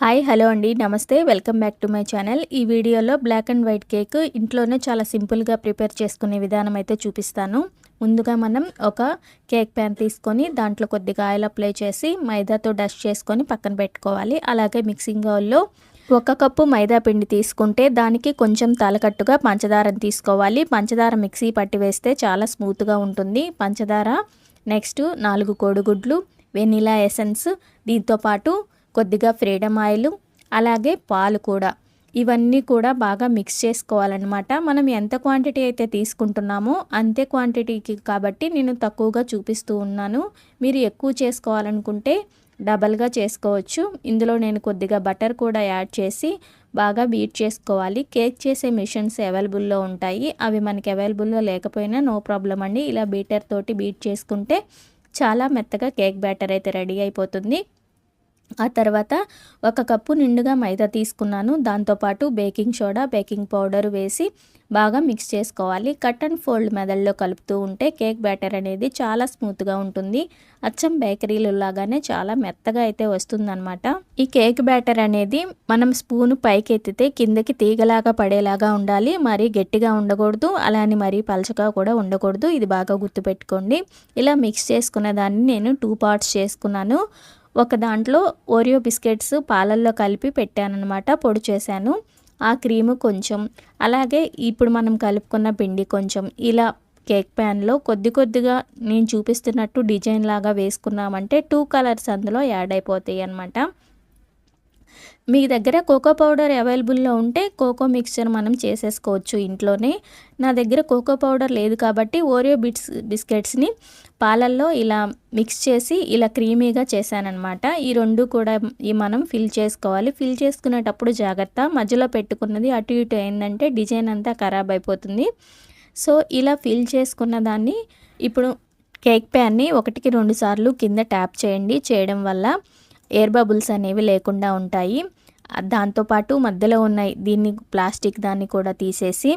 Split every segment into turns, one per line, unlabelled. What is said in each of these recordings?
Hi hello అండి. నమస్తే. Welcome back to my channel. ఈ వీడియోలో బ్లాక్ అండ్ వైట్ కేక్ ఇంట్లోనే చాలా సింపుల్గా ప్రిపేర్ చేసుకునే విధానం అయితే చూపిస్తాను. ముందుగా మనం ఒక కేక్ ప్యాన్ తీసుకొని దాంట్లో కొద్దిగా ఆయిల్ అప్లై చేసి మైదాతో డస్ట్ చేసుకొని పక్కన పెట్టుకోవాలి. అలాగే మిక్సింగ్ బౌల్లో ఒక కప్పు మైదా పిండి తీసుకుంటే దానికి కొంచెం తలకట్టుగా పంచదారను తీసుకోవాలి. పంచదార మిక్సీ పట్టి వేస్తే చాలా స్మూత్గా ఉంటుంది. పంచదార నెక్స్ట్ నాలుగు కోడిగుడ్లు వెనిలా ఎసెన్స్ దీంతోపాటు కొద్దిగా ఫ్రీడమ్ ఆయిల్ అలాగే పాలు కూడా. ఇవన్నీ కూడా బాగా మిక్స్ చేసుకోవాలన్నమాట. మనం ఎంత క్వాంటిటీ అయితే తీసుకుంటున్నామో అంతే క్వాంటిటీకి కాబట్టి నేను తక్కువగా చూపిస్తూ ఉన్నాను. మీరు ఎక్కువ చేసుకోవాలనుకుంటే డబల్గా చేసుకోవచ్చు. ఇందులో నేను కొద్దిగా బటర్ కూడా యాడ్ చేసి బాగా బీట్ చేసుకోవాలి. కేక్ చేసే మిషన్స్ అవైలబుల్లో ఉంటాయి. అవి మనకి అవైలబుల్లో లేకపోయినా నో ప్రాబ్లం అండి. ఇలా బీటర్ తోటి బీట్ చేసుకుంటే చాలా మెత్తగా కేక్ బ్యాటర్ అయితే రెడీ అయిపోతుంది. ఆ తర్వాత ఒక కప్పు నిండుగా మైదా తీసుకున్నాను. దాంతోపాటు బేకింగ్ సోడా బేకింగ్ పౌడర్ వేసి బాగా మిక్స్ చేసుకోవాలి. కట్ అండ్ ఫోల్డ్ మెదడులో కలుపుతూ ఉంటే కేక్ బ్యాటర్ అనేది చాలా స్మూత్గా ఉంటుంది. అచ్చం బేకరీలు లాగానే చాలా మెత్తగా అయితే వస్తుందన్నమాట. ఈ కేక్ బ్యాటర్ అనేది మనం స్పూన్ పైకి ఎత్తితే కిందకి తీగలాగా పడేలాగా ఉండాలి. మరీ గట్టిగా ఉండకూడదు. అలానే మరీ పలచగా కూడా ఉండకూడదు. ఇది బాగా గుర్తుపెట్టుకోండి. ఇలా మిక్స్ చేసుకున్న దాన్ని నేను టూ పార్ట్స్ చేసుకున్నాను. ఒక దాంట్లో ఓరియో బిస్కెట్స్ పాలల్లో కలిపి పెట్టానమాట పొడి చేశాను. ఆ క్రీము కొంచెం. అలాగే ఇప్పుడు మనం కలుపుకున్న పిండి కొంచెం. ఇలా కేక్ ప్యాన్లో కొద్ది కొద్దిగా నేను చూపిస్తున్నట్టు డిజైన్ లాగా వేసుకున్నామంటే టూ కలర్స్ అందులో యాడ్ అయిపోతాయి అన్నమాట మీ దగ్గర కోకో పౌడర్ అవైలబుల్లో ఉంటే కోకో మిక్స్చర్ మనం చేసేసుకోవచ్చు ఇంట్లోనే. నా దగ్గర కోకో పౌడర్ లేదు కాబట్టి ఓరియో బిట్స్ బిస్కెట్స్ని పాలల్లో ఇలా మిక్స్ చేసి ఇలా క్రీమీగా చేశానమాట ఈ రెండు కూడా ఈ మనం ఫిల్ చేసుకోవాలి. ఫిల్ చేసుకునేటప్పుడు జాగ్రత్త. మధ్యలో పెట్టుకున్నది అటు ఇటు అయిందంటే డిజైన్ అంతా ఖరాబ్ అయిపోతుంది. సో ఇలా ఫిల్ చేసుకున్న దాన్ని ఇప్పుడు కేక్ ప్యాన్ని ఒకటికి రెండు సార్లు కింద ట్యాప్ చేయండి. చేయడం వల్ల ఎయిర్ బబుల్స్ అనేవి లేకుండా ఉంటాయి. దాంతోపాటు మధ్యలో ఉన్నాయి దీన్ని ప్లాస్టిక్ దాన్ని కూడా తీసేసి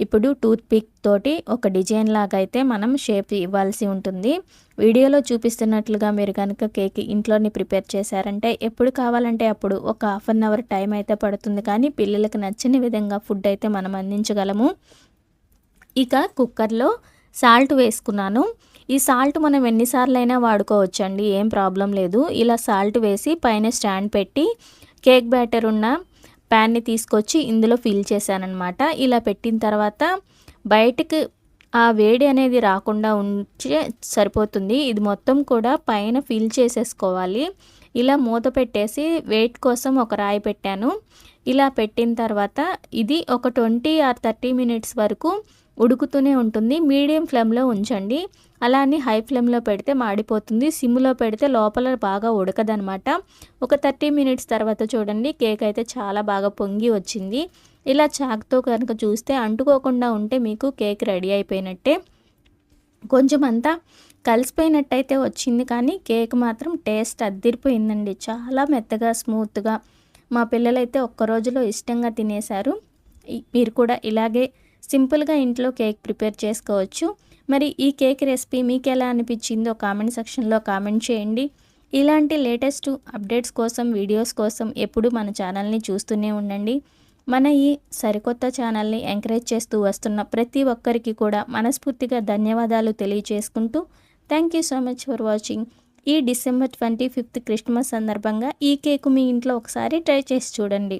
ఇప్పుడు టూత్ పిక్ తోటి ఒక డిజైన్ లాగా అయితే మనం షేప్ ఇవ్వాల్సి ఉంటుంది. వీడియోలో చూపిస్తున్నట్లుగా మీరు కనుక కేక్ ఇంట్లోనే ప్రిపేర్ చేశారంటే ఎప్పుడు కావాలంటే అప్పుడు ఒక హాఫ్ అన్ అవర్ టైం అయితే పడుతుంది. కానీ పిల్లలకు నచ్చిన విధంగా ఫుడ్ అయితే మనం అందించగలము. ఇక కుక్కర్లో సాల్ట్ వేసుకున్నాను. ఈ సాల్ట్ మనం ఎన్నిసార్లు అయినా వాడుకోవచ్చండి ఏం ప్రాబ్లం లేదు. ఇలా సాల్ట్ వేసి పైన స్టాండ్ పెట్టి కేక్ బ్యాటర్ ఉన్న ప్యాన్ని తీసుకొచ్చి ఇందులో ఫిల్ చేశానమాట ఇలా పెట్టిన తర్వాత బయటకు ఆ వేడి అనేది రాకుండా ఉంచే సరిపోతుంది. ఇది మొత్తం కూడా పైన ఫిల్ చేసేసుకోవాలి. ఇలా మూత పెట్టేసి వెయిట్ కోసం ఒక రాయి పెట్టాను. ఇలా పెట్టిన తర్వాత ఇది ఒక ట్వంటీ ఆర్ థర్టీ మినిట్స్ వరకు ఉడుకుతూనే ఉంటుంది. మీడియం ఫ్లేమ్లో ఉంచండి. అలానే హై ఫ్లేమ్లో పెడితే మాడిపోతుంది. సిమ్లో పెడితే లోపల బాగా ఉడకదనమాట ఒక థర్టీ మినిట్స్ తర్వాత చూడండి కేక్ అయితే చాలా బాగా పొంగి వచ్చింది. ఇలా చాక్తో కనుక చూస్తే అంటుకోకుండా ఉంటే మీకు కేక్ రెడీ అయిపోయినట్టే. కొంచెం అంతా కలిసిపోయినట్టయితే వచ్చింది కానీ కేక్ మాత్రం టేస్ట్ అద్దిరిపోయిందండి. చాలా మెత్తగా స్మూత్గా మా పిల్లలైతే ఒక్క రోజులో ఇష్టంగా తినేశారు. మీరు కూడా ఇలాగే సింపుల్గా ఇంట్లో కేక్ ప్రిపేర్ చేసుకోవచ్చు. మరి ఈ కేక్ రెసిపీ మీకు ఎలా అనిపించిందో కామెంట్ సెక్షన్లో కామెంట్ చేయండి. ఇలాంటి లేటెస్ట్ అప్డేట్స్ కోసం వీడియోస్ కోసం ఎప్పుడు మన ఛానల్ని చూస్తూనే ఉండండి. మన ఈ సరికొత్త ఛానల్ని ఎంకరేజ్ చేస్తూ వస్తున్న ప్రతి ఒక్కరికి కూడా మనస్ఫూర్తిగా ధన్యవాదాలు తెలియజేసుకుంటూ thank you so much for watching. ఈ డిసెంబర్ ట్వంటీ ఫిఫ్త్ క్రిస్మస్ సందర్భంగా ఈ కేకు మీ ఇంట్లో ఒకసారి ట్రై చేసి చూడండి.